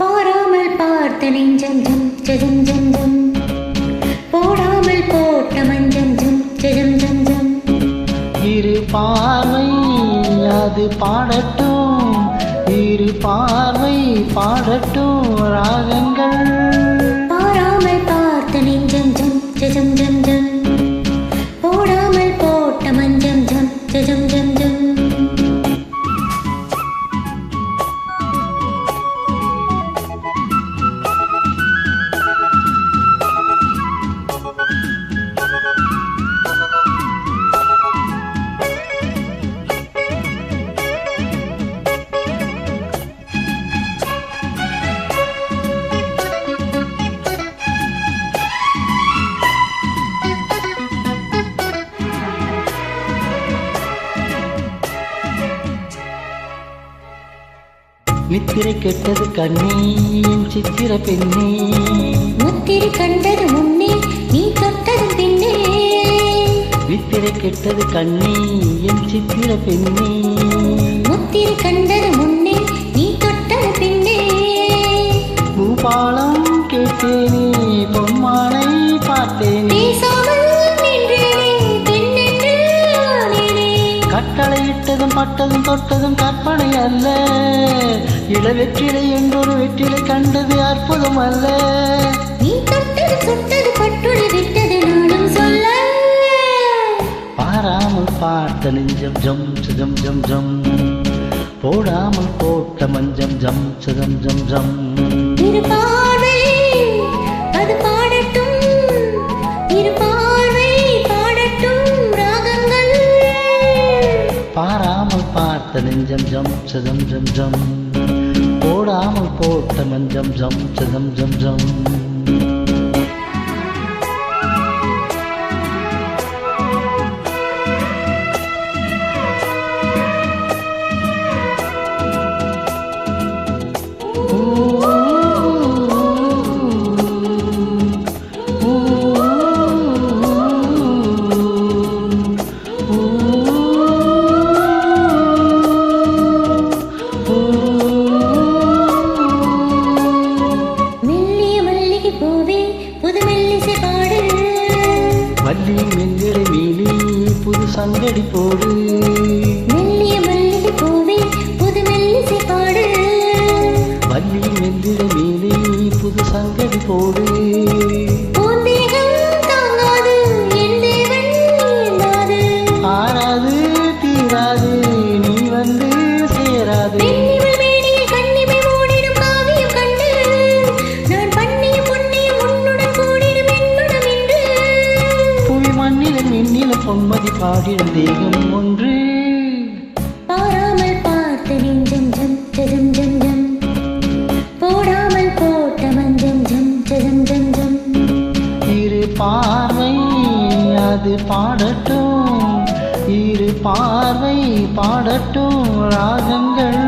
பாராமல் பார்த்த நெஞ்சம் ஜம் ஜம் ஜம் ஜம். பார்வை அது பாடட்டும். இரு பார்வை பாடட்டும். ராகங்கள் நித்திரை கெட்டது கண்ணே என் சித்திர பெண்ணே. முத்திரை கண்டது முன்னே நீ தொட்டது பின்னே. நித்திரை கெட்டது கண்ணே என் சித்திர பெண்ணே. முத்திரை கண்டது முன்னே நீ தொட்டது பின்னே. பூபாலம் கேட்டேனே. பட்டதும் தொட்டதும் கற்பனை அல்ல. இளவெற்றிலை என்றொரு வெற்றிலை கண்டது அற்புதம் அல்ல. நீ தொட்டது சுட்டது பட்டுடு விட்டது நானும் சொல்ல பாராமல் பார்த்த நெஞ்சம் ஜம் ஜம் ஜம் ஜம். போடாமல் போட்ட மஞ்சம் ஜம் ஜம் ஜம் ஜம். பாராமல் பார்த்த நெஞ்சம் ஜம் சதம் ஜம் ஜம். போடாமல் போட்ட மஞ்சம் ஜம் ஜம் ஜம் ஜம். சங்கடி போடு. மண்ணிலும் மின்னிலும் பொன்மதி பாடிடும் தேகம் ஒன்று. பாராமல் பார்த்த நெஞ்சம் ஜம் ஜம் ஜம் ஜம். போடாமல் போட்ட மஞ்சம் ஜம் ஜம் ஜம் ஜம். இரு பார்வை அது பாடட்டும். இரு பார்வை பாடட்டும் ராகங்கள்.